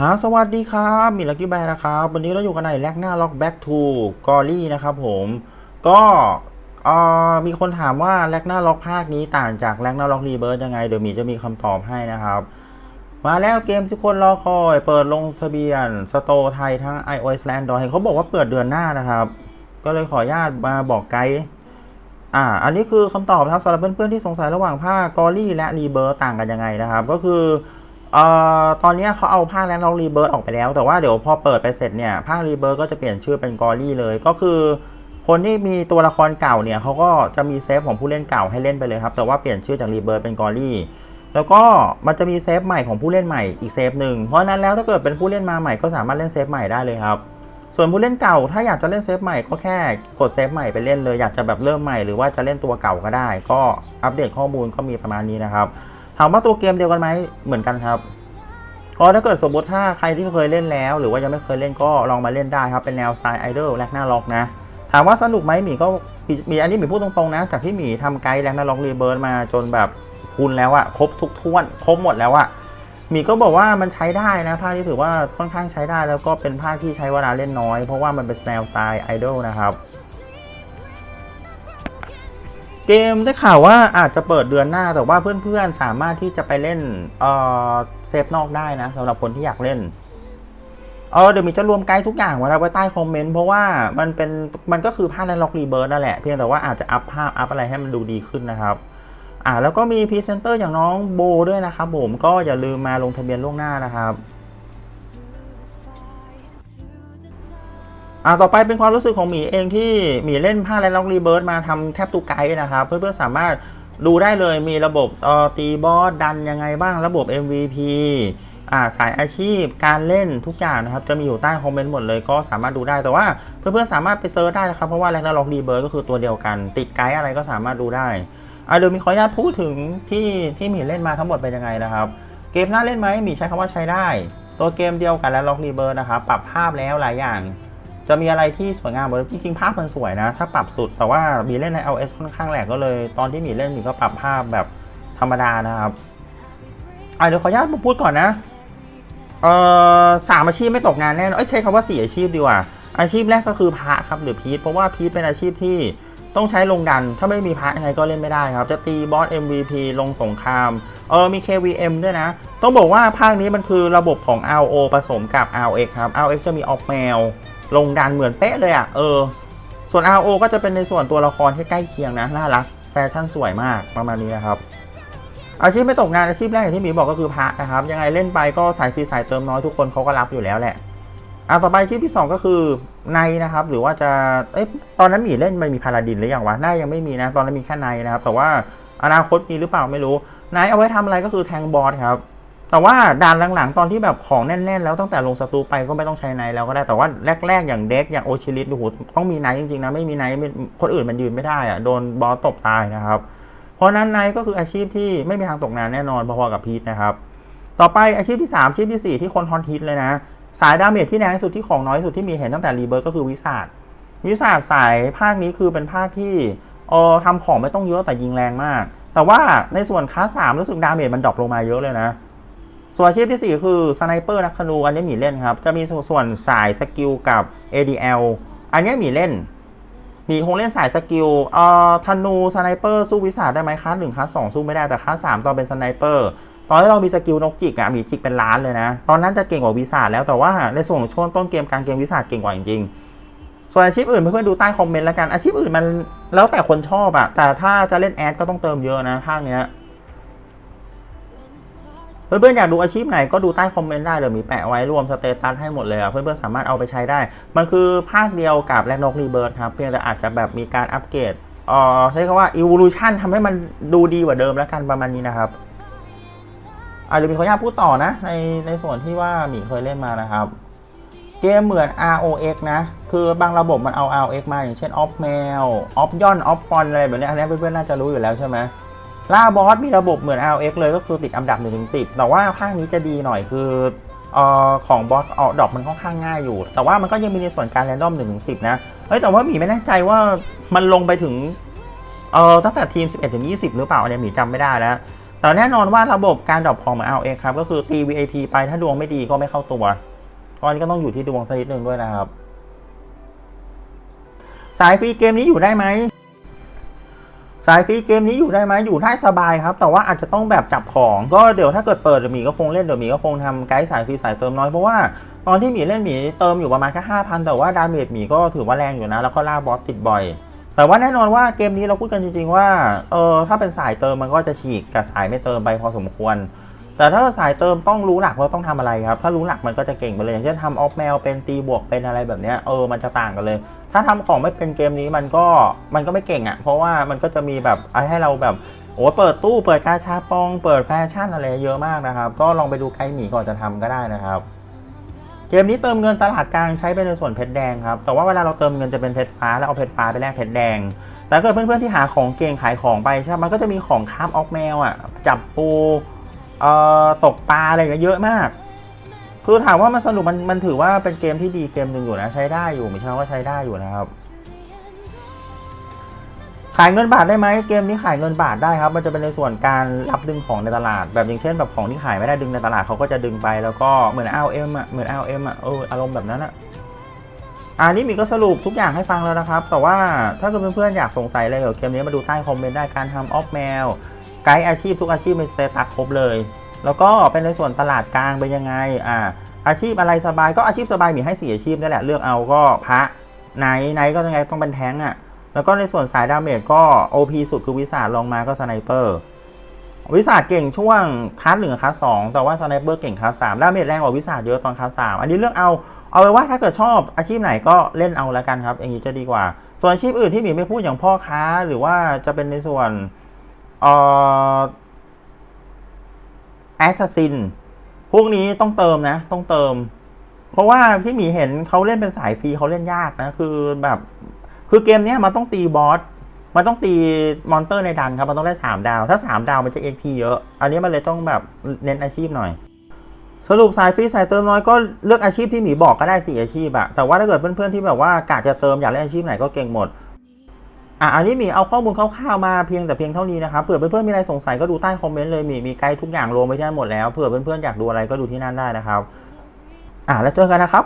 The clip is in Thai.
ฮะสวัสดีครับ มีลักกี้แบร์นะครับ วันนี้เราอยู่กันในแลกหน้าล็อกแบ็กทูกอรี่นะครับผม ก็มีคนถามว่าแลกหน้าล็อกภาคนี้ต่างจากแลกหน้าล็อกรีเบิร์ยังไง เดี๋ยวมีจะมีคำตอบให้นะครับ มาแล้วเกมที่คนรอคอย เปิดลงทะเบียนสโตร์ไทยทั้ง iOS และ Android เห็นเขาบอกว่าเปิดเดือนหน้านะครับ ก็เลยขออนุญาตมาบอกไกด์อ่า อันนี้คือคำตอบนะครับสำหรับเพื่อนๆที่สงสัยระหว่างภาคกอรี่และรีเบิร์ต่างกันยังไงนะครับ ก็คือ เอ่อตอนนี้เขาเอาภาคแลนด์ล็อกรีเบิร์ออกไปแล้ว แต่ว่าเดี๋ยวพอเปิดไปเสร็จเนี่ยภาครีเบิร์ก็จะเปลี่ยนชื่อเป็นกอรี่เลย ก็คือ คนที่มีตัวละครเก่าเนี่ยเขาก็จะมีเซฟของผู้เล่นเก่าให้เล่นไปเลยครับแต่ว่าเปลี่ยนชื่อจากรีเบิร์เป็นกอรี่แล้วก็มันจะมีเซฟใหม่ของผู้เล่นใหม่อีกเซฟหนึ่งเพราะนั้นแล้วถ้าเกิดเป็นผู้เล่นมาใหม่ก็สามารถเล่นเซฟใหม่ได้เลยครับส่วนผู้เล่นเก่าถ้าอยากจะเล่นเซฟใหม่ก็แค่กดเซฟใหม่ไปเล่นเลยอยากจะแบบเริ่มใหม่หรือว่าจะเล่นตัวเก่าก็ได้ ก็อัปเดตข้อมูลก็มีประมาณนี้นะครับามว่าตัวเกมเดียวกันไหมเหมือนกันครับเพราะถ้าเกิดสมมติถ้าใครที่เคยเล่นแล้ว หรือว่ายังไม่เคยเล่นก็ลองมาเล่นได้ครับเป็นแนวสไตล์ไอดอลแลกหน้าล็อกนะถามว่าสนุกไหมหมีก็มีอันนี้หมีพูดตรงๆนะจากที่หมีทำไกด์แลกหน้าล็อกรีเบิร์มาจนแบบคุณแล้วอะครบทุกท้วนครบหมดแล้วอะหมีก็บอกว่ามันใช้ได้นะภาคที่ถือว่าค่อนข้างใช้ได้แล้วก็เป็นภาคที่ใช้เวลาเล่นน้อย เพราะว่ามันเป็นแนวสไตล์ไอดอลนะครับ เกมได้ข่าวว่าอาจจะเปิดเดือนหน้าแต่ว่าเพื่อนๆสามารถที่จะไปเล่นเออเซฟนอกได้นะสำหรับคนที่อยากเล่นเออเดี๋ยวมีจะรวมไกด์ทุกอย่างไว้แล้วไว้ใต้คอมเมนต์เพราะว่ามันเป็นมันก็คือภาคแลนล็อกรีเบิร์นั่นแหละเพียงแต่ว่าอาจจะอัพภาพอัพอะไรให้มันดูดีขึ้นนะครับอ่าแล้วก็มีพรีเซนเตอร์อย่างน้องโบด้วยนะครับผมก็อย่าลืมมาลงทะเบียนล่วงหน้านะครับ อ่าต่อไปเป็นความรู้สึกของหมีเองที่หมีเล่นภาคแลนล็อกรีเบิร์ดมาทำแทบทุกไกด์นะครับ เพื่อนๆสามารถดูได้เลยมีระบบออตีบอสดันยังไงบ้างระบบ MVP อ่าสายอาชีพการเล่นทุกอย่างนะครับ จะมีอยู่ใต้คอมเมนต์หมดเลยก็สามารถดูได้แต่ว่าเพื่อนๆสามารถไปเซิร์ชได้นะครับ เพราะว่าแลนล็อกรีเบิร์ก็คือตัวเดียวกัน ติดไกด์อะไรก็สามารถดูได้อ่าเดี๋ยวมีขออนุญาตพูดถึงที่ที่หมีเล่นมาทั้งหมดเป็นยังไงนะครับ เกมน่าเล่นไหมหมีใช้คำว่าใช้ได้ ตัวเกมเดียวกันแล้วล็อกรีเบิร์นะครับปรับภาพแล้วหลายอย่าง จะมีอะไรที่สวยงามหมดเลยจริงๆภาพมันสวยนะ ถ้าปรับสุด แต่ว่ามีเล่นใน iOS ค่อนข้างแหลกก็เลย ตอนที่มีเล่นมีก็ปรับภาพแบบธรรมดานะครับอะเดี๋ยวขออนุญาตมาพูดก่อนนะเอ่อสามอาชีพไม่ตกงานแน่นอนเอ้ยใช้คำว่าสี่อาชีพดีกว่า อาชีพแรกก็คือพระครับหรือพีทเพราะว่าพีทเป็นอาชีพที่ต้องใช้ลงดัน ถ้าไม่มีพระยังไงก็เล่นไม่ได้ครับ จะตีบอส MVP ลงสงคราม เออมี KVM ด้วยนะ ต้องบอกว่าภาคนี้มันคือระบบของ RO ผสมกับ RX ครับ RX จะมีออกแมว ลงดันเหมือนเป๊ะเลยอะ เออ ส่วน RO ก็จะเป็นในส่วนตัวละครที่ใกล้เคียงนะ น่ารัก แฟชั่นสวยมากประมาณนี้นะครับ อาชีพไม่ตกงานอาชีพแรกอย่างที่หมีบอกก็คือพระนะครับ ยังไงเล่นไปก็สายฟรีสายเติมน้อยทุกคนเขาก็รับอยู่แล้วแหละอะต่อไปอาชีพที่ 2 ก็คือในนะครับ หรือว่าจะ เอ้ยตอนนั้นหมีเล่นมันมีพาราดินหรือยังวะน่ายังไม่มีนะ ตอนนั้นมีแค่ในนะครับ แต่ว่าอนาคตมีหรือเปล่าไม่รู้ ในเอาไว้ทำอะไรก็คือแทงบอสครับ แต่ว่าด่านหลังๆ ตอนที่แบบของแน่นๆ แล้วตั้งแต่ลงสตูไปก็ไม่ต้องใช้ไนท์แล้วก็ได้แต่ว่าแรกๆ อย่างเด็กอย่างโอชิลิสโอ้โหต้องมีไนท์จริงๆนะไม่มีไนท์คนอื่นมันยืนไม่ได้อะโดนบอสตบตายนะครับ เพราะนั้นไนท์ก็คืออาชีพที่ไม่มีทางตกงานแน่นอนพอๆกับพีทนะครับต่อไปอาชีพที่ 3 อาชีพทีสี่4 ที่คนฮอนฮิตเลยนะ สายดาเมจที่แรงที่สุดที่ของน้อยที่สุดที่มีเห็นตั้งแต่รีเบิร์ก็คือวิสาดวิสาดสายภาคนี้คือเป็นภาคที่เออทำของไม่ต้องเยอะแต่ยิงแรงมาก แต่ว่าในส่วนคลาสสามรู้สึกดาเมจมันดรอปลงมาเยอะเลยนะ ส่วนอาชีพที่ 4 คือสไนเปอร์นักธนูอันนี้หมีเล่นครับ จะมีส่วนสายสกิลกับ ADL อันนี้หมีเล่น มีคงเล่นสายสกิลเอ่อธนูสไนเปอร์สู้วิสาดได้ไหมคลาสหนึ่งคลาสสองสู้ไม่ได้แต่คลาสสามตอนเป็นสไนเปอร์ตอนที่เรามีสกิลนกจิกอะหมีจิกเป็นล้านเลยนะ ตอนนั้นจะเก่งกว่าวิสาดแล้วแต่ว่าในส่วนของช่วงต้นเกมกลางเกมวิสาดเก่งกว่าจริงๆส่วนอาชีพอื่นเพื่อนๆดูใต้คอมเมนต์แล้วกันอาชีพอื่นมันแล้วแต่คนชอบอะแต่ถ้าจะเล่นแอดก็ต้องเติมเยอะนะภาคเนี้ย เพื่อนๆอยากดูอาชีพไหนก็ดูใต้คอมเมนต์ได้เดี๋ยวมีแปะไว้รวมสเตตัสให้หมดเลยอะเพื่อนๆสามารถเอาไปใช้ได้ มันคือภาคเดียวกับแลนด์นกรีเบิร์ดครับเพียงแต่อาจจะแบบมีการอัปเกรดเอ่อใช้คำว่า evolution ทำให้มันดูดีกว่าเดิมแล้วกันประมาณนี้นะครับอะเดี๋ยวมีขออนุญาตพูดต่อนะในในส่วนที่ว่าหมีเคยเล่นมานะครับ เกมเหมือน ROX นะ คือบางระบบมันเอา ROX มาอย่างเช่น off mail off ย่อน off font อะไรแบบนี้อันนี้เพื่อนๆน่าจะรู้อยู่แล้วใช่ไหม ล่าบอสมีระบบเหมือน RX เลยก็คือติดอันดับ1นถึงสิแต่ว่าภาคนี้จะดีหน่อยคือออของบอสออดอปมันค่อนข้างง่ายอยู่ แต่ว่ามันก็ยังมีในส่วนการแรนดอม1นถึงสินะเฮ้ยแต่ว่าหมีไม่แน่ใจว่ามันลงไปถึงเอ่อตั้งแต่ทีม 11ถึง20 หรือเปล่าอันนี้หมีจำไม่ได้แล้วแต่แน่นอนว่าระบบการดรอปของเหมือนเอาเองครับก็คือตี VIP ไปถ้าดวงไม่ดีก็ไม่เข้าตัวก็อันนี้ก็ต้องอยู่ที่ดวงสักนิดนึงด้วยนะครับ สายฟรีเกมนี้อยู่ได้ไหม สายฟรีเกมนี้อยู่ได้ไหมอยู่ได้สบายครับ แต่ว่าอาจจะต้องแบบจับของก็เดี๋ยวถ้าเกิดเปิดเดี๋ยวหมีก็คงเล่นเดี๋ยวหมีก็คงทำไกด์สายฟรีสายเติมน้อยเพราะว่าตอนที่หมีเล่นหมีเติมอยู่ประมาณแค่ห้าพันแต่ว่าดาเมจหมีก็ถือว่าแรงอยู่นะ แล้วก็ล่าบอสติดบ่อย แต่ว่าแน่นอนว่าเกมนี้เราพูดกันจริง ๆ ว่าเออถ้าเป็นสายเติมมันก็จะฉีกกับสายไม่เติมไปพอสมควร แต่ถ้าสายเติมต้องรู้หลักว่าต้องทำอะไรครับ ถ้ารู้หลักมันก็จะเก่งไปเลยอย่างเช่นทำออฟแมวเป็นตีบวกเป็นอะไรแบบนี้เออมันจะต่างกันเลย ถ้าทำของไม่เป็นเกมนี้มันก็มันก็ไม่เก่งอะ่ะ เพราะว่ามันก็จะมีแบบให้เราแบบโอ้เปิดตู้เปิดกาชาปอง เปิดแฟชั่นอะไรเยอะมากนะครับ ก็ลองไปดูไกด์หมีก่อนจะทำก็ได้นะครับ เกมนี้เติมเงินตลาดกลางใช้ไปในส่วนเพชรแดงครับ แต่ว่าเวลาเราเติมเงินจะเป็นเพชรฟ้าแล้วเอาเพชรฟ้าไปแลกเพชรแดง แต่เกิดเพื่อนๆที่หาของเก่งขายของไปใช่ไหมมันก็จะมีของคาฟออกแมวอะจับปู เอ่อตกปลาอะไรอย่างเยอะมาก คือถามว่ามันสนุกมันมันถือว่าเป็นเกมที่ดีเกมหนึ่งอยู่นะ ใช้ได้อยู่ไม่ใช่ว่าใช้ได้อยู่นะครับ ขายเงินบาทได้ไหมเกมนี้ขายเงินบาทได้ครับ มันจะเป็นในส่วนการรับดึงของในตลาด แบบอย่างเช่นแบบของที่ขายไม่ได้ดึงในตลาดเขาก็จะดึงไปแล้วก็เหมือน LM อะเหมือน LM อะเอออารมณ์แบบนั้นอะอันนี้มีก็สรุปทุกอย่างให้ฟังแล้วนะครับ แต่ว่าถ้าเกิดเพื่อนๆอยากสงสัยอะไรเกี่ยวกับเกมนี้มาดูใต้คอมเมนต์ได้การทำออฟแมว ไกด์อาชีพทุกอาชีพมีสเตตัสครบเลย แล้วก็เป็นในส่วนตลาดกลางเป็นยังไงอ่าอาชีพอะไรสบายก็อาชีพสบายมีให้สี่อาชีพนั่นแหละเลือกเอาก็พระไนท์ไนก็ยังไงต้องเป็นแท้งอะแล้วก็ในส่วนสายดาเมจก็ OP สุดคือวิสาลองมาก็สไนเปอร์วิสาเก่งช่วงคัสหนึ่งคัสสองแต่ว่าสไนเปอร์เก่งคัสสามดาเมจแรงกว่าวิสาเยอะตอนคัสสามอันนี้เลือกเอาเอาไว้ว่าถ้าเกิดชอบอาชีพไหนก็เล่นเอาแล้วกันครับอย่างนี้จะดีกว่า ส่วนอาชีพอื่นที่หมีไม่พูดอย่างพ่อค้าหรือว่าจะเป็นในส่วน เอ่อแอสซัสซินพวกนี้ต้องเติมนะ ต้องเติม เพราะว่าที่หมีเห็นเขาเล่นเป็นสายฟรีเขาเล่นยากนะ คือแบบ คือเกมเนี้ยมันต้องตีบอสมันต้องตีมอนเตอร์ในดันครับ มันต้องได้ 3 ดาว ถ้า 3 ดาวมันจะ XP เยอะ อันนี้มันเลยต้องแบบเน้นอาชีพหน่อย สรุปสายฟรีสายเติมน้อยก็เลือกอาชีพที่หมีบอกก็ได้สี่อาชีพอะแต่ว่าถ้าเกิดเพื่อนๆที่แบบว่ากะจะเติมอยากเล่นอาชีพไหนก็เก่งหมด อะอันนี้มีเอาข้อมูลคร่าวๆมาเพียงแต่เพียงเท่านี้นะครับเผื่อเพื่อนๆมีอะไรสงสัยก็ดูใต้คอมเมนต์เลยมีมีไกด์ทุกอย่างรวมไว้ที่นั่นหมดแล้วเผื่อเพื่อนๆอยากดูอะไรก็ดูที่นั่นได้นะครับ อะแล้วเจอกันนะครับ